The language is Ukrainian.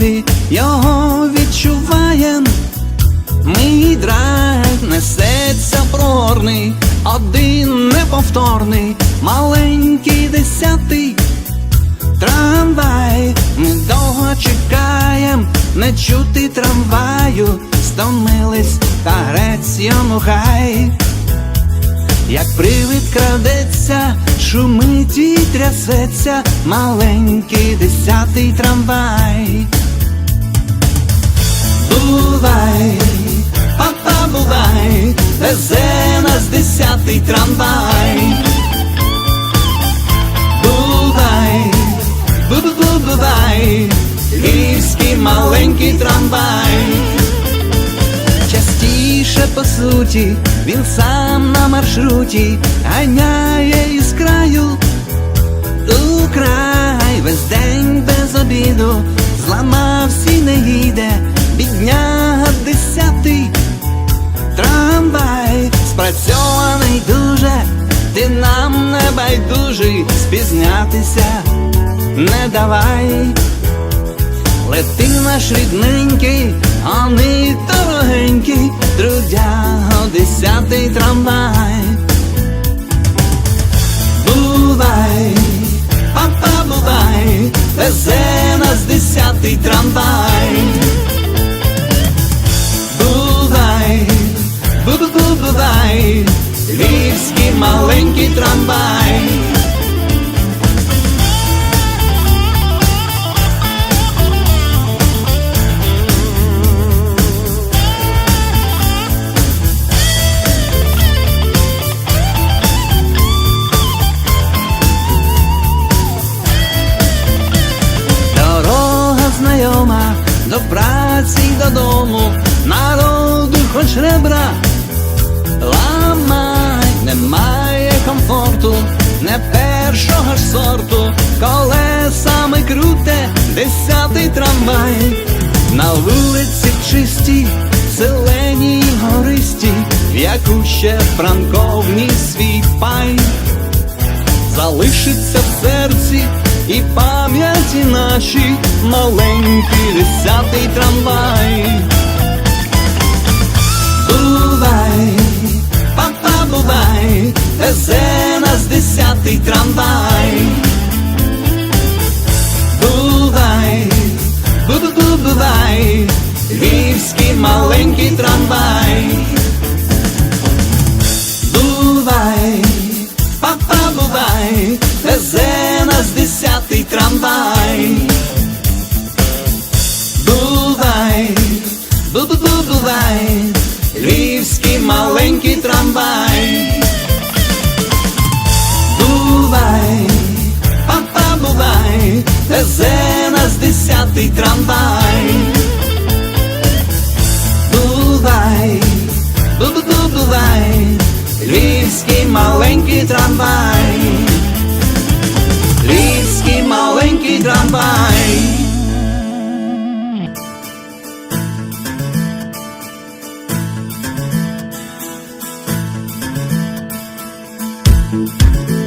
крові його відчуваєм, мій драйв несеться прорний, один неповторний, маленький десятий трамвай, ми довго чекаєм, не чути трамваю, стомились та грець йому хай. Як привид крадеться, шумить і трясеться, маленький десятий трамвай. Бувай, папа, бувай, везе нас десятий трамвай. Бувай, бу-бу-бу, бувай, львівський маленький трамвай. Частіше по суті, він сам на маршруті ганяє із краю у край, весь день без обіду, зламався і не їде, спрацьований дуже, ти нам не байдужий, спізнятися не давай. Лети наш рідненький, а не дорогенький, трудяго десятий трамвай. Бувай, трамвай. До праці додому, народу хоч ребра не першого ж сорту, колесами круте, десятий трамвай, на вулиці чисті, зелені й гористі, як ще франковні свій пай залишиться в серці і пам'яті наші маленький десятий трамвай. Маленький трамвай. Бувай, папа, бувай, везе нас десятий трамвай. Бувай, бу-бу-бу, бувай, львівський маленький трамвай. Бувай, папа, бувай, везе нас десятий трамвай. tramvaj Lidski maleńki thank